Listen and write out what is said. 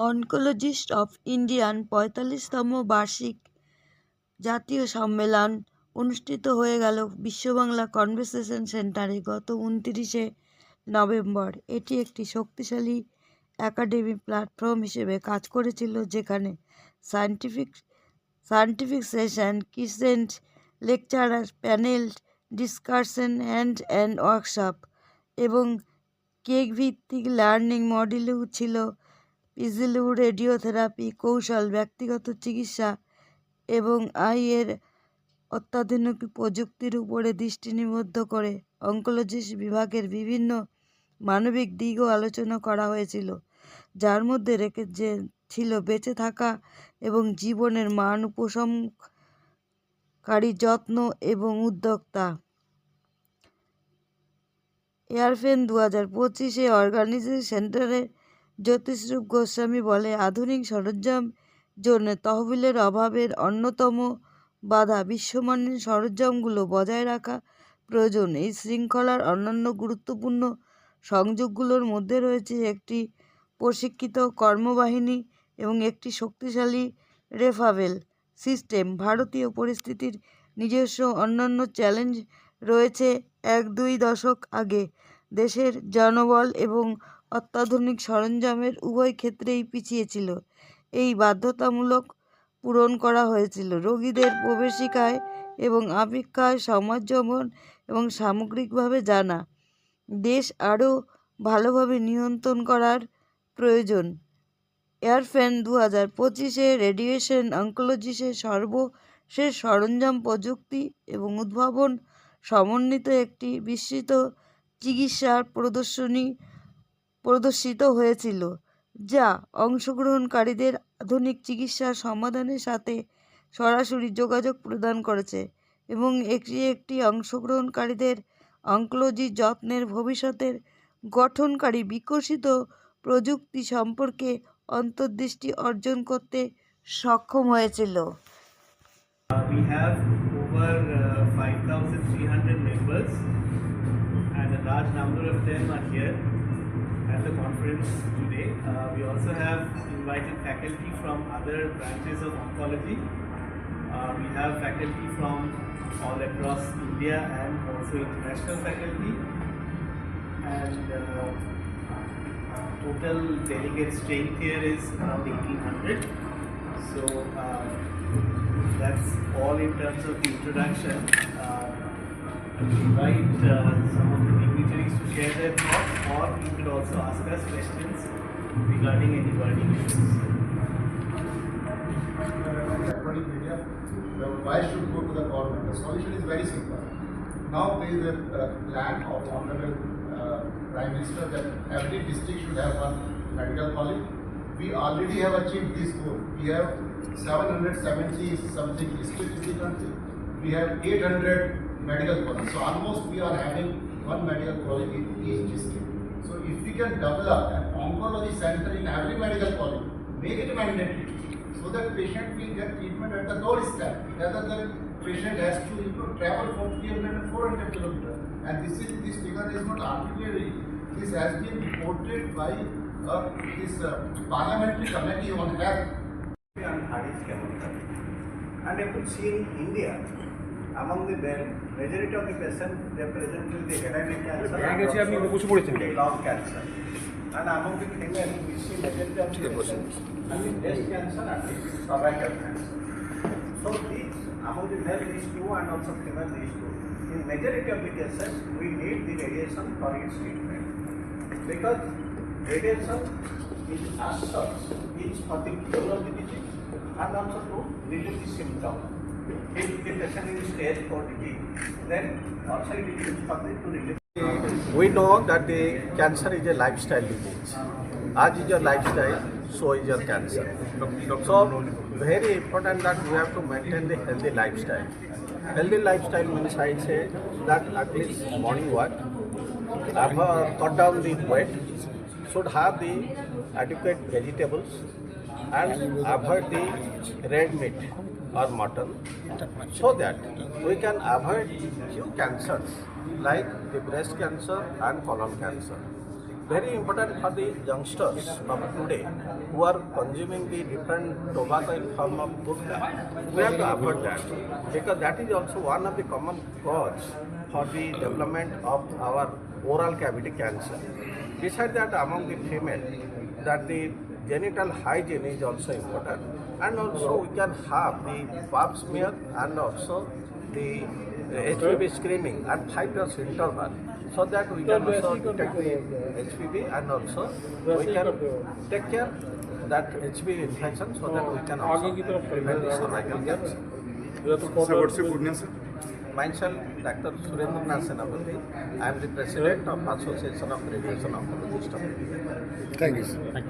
Oncologist of Indian পঁয়তাল্লিশতম বার্ষিক জাতীয় সম্মেলন অনুষ্ঠিত হয়ে গেল বিশ্ববাংলা কনভারসেশন সেন্টারে গত উনতিরিশে নভেম্বর। এটি একটি শক্তিশালী একাডেমিক প্ল্যাটফর্ম হিসেবে কাজ করেছিল যেখানে scientific scientific session কিসেন্ট lecturer panel discussion hand and workshop এবং কেক ভিত্তিক লার্নিং মডিউলও ছিল পিজিলু রেডিওথেরাপি, কৌশল, ব্যক্তিগত চিকিৎসা এবং আইয়ের অত্যাধুনিক প্রযুক্তির উপরে দৃষ্টি নিবদ্ধ করে অঙ্কোলজিস্ট বিভাগের বিভিন্ন মানবিক দিকও আলোচনা করা হয়েছিল, যার মধ্যে রেখে যে ছিল বেঁচে থাকা এবং জীবনের মান উপশমকারী যত্ন এবং উদ্যোক্তা। এয়ারফেন দু হাজার পঁচিশে অর্গানাইজেশন সেন্টারের জ্যোতিষরূপ গোস্বামী বলে, আধুনিক সরঞ্জাম জন্য তহবিলের অভাবের অন্যতম বাধা বিশ্বমানের সরঞ্জামগুলো বজায় রাখা প্রয়োজন। এই শৃঙ্খলার অন্যান্য গুরুত্বপূর্ণ সংযোগগুলোর মধ্যে রয়েছে একটি প্রশিক্ষিত কর্মবাহিনী এবং একটি শক্তিশালী রেফাবেল সিস্টেম। ভারতীয় পরিস্থিতির নিজস্ব অন্যান্য চ্যালেঞ্জ রয়েছে এক দুই দশক আগে। দেশের জনবল এবং অত্যাধুনিক সরঞ্জামের উভয় ক্ষেত্রেই পিছিয়ে ছিল। এই বাধ্যতামূলক পূরণ করা হয়েছিল। রোগীদের প্রবেশিকায় এবং অপেক্ষায় সমাজ যেমন এবং সামগ্রিকভাবে জানা। দেশ আরও ভালোভাবে নিয়ন্ত্রণ করার প্রয়োজন। এয়ারফ্যান দু হাজার পঁচিশে রেডিয়েশন অঙ্কোলজিসের সর্বশেষ সরঞ্জাম প্রযুক্তি এবং উদ্ভাবন সমন্বিত একটি বিস্তৃত চিকিৎসার প্রদর্শনী প্রদর্শিত হয়েছিল, যা অংশগ্রহণকারীদের আধুনিক চিকিৎসার সমাধানের সাথে সরাসরি যোগাযোগ প্রদান করেছে এবং এটি একটি অংশগ্রহণকারীদের অঙ্কোলজি যত্নের ভবিষ্যতের গঠনকারী বিকশিত প্রযুক্তি সম্পর্কে অন্তর্দৃষ্টি অর্জন করতে সক্ষম হয়েছিল। We have over large number of them are here at the conference today. Uh, we also have invited faculty from other branches of oncology. Uh, we have faculty from all across India and also international faculty. And uh, total delegate strength here is around 1800. So uh, that's all in terms of the introduction. Invite uh, some of the dignitaries to share their thoughts, or you could also ask us questions regarding any burning issues. why should go to the government? The solution is very simple. Now there is a uh, plan of Honorable uh, Prime Minister that every district should have one medical college. We already have achieved this goal. We have 770 something districts in the country. We have 800 medical colleges. So almost we are having one medical college in each district. So if we can develop an oncology center in every medical college, make it mandatory so that patient will get treatment at the doorstep rather than patient has to you know, travel for 300 and 400 kilometers. And this is this figure is not arbitrary. This has been reported by uh, this uh, parliamentary committee on health. and. And if you see in India, among the ma- majority of the patients, they present with the head cancer, হয়ে and lung cancer. And among the female, we see majority of the patients having breast cancer and the cervical cancer. So these, among the male these two and also female these two, in majority of the cases, we need the radiation for its treatment. Because radiation is as such is for the cure of the disease and also to relieve the symptom. If the patient is stage 4 disease, then also it is used for the to relieve. We know that the cancer is a lifestyle disease. As is your lifestyle, so is your cancer. So very important that we have to maintain the healthy lifestyle. Healthy lifestyle means I say that at least morning walk, have cut down the weight, should have the adequate vegetables and avoid the red meat or mutton so that we can avoid few cancers like the breast cancer and colon cancer. very important for the youngsters of today who are consuming the different tobacco in form of hookah. We have to avoid that because that is also one of the common cause for the development of our oral cavity cancer. Besides that, among the female, that the genital hygiene is also important, and also we can have the pap smear and also the uh, HPV screening at five years interval, so that we can also detect the HPV and also we can take care that HPV infection, so that we can also prevent the cervical cancer. Sir, what's your good name, sir? Myself, Dr. Surendra Nath I am the president of Association of Radiation Oncologists of India. Thank you, sir.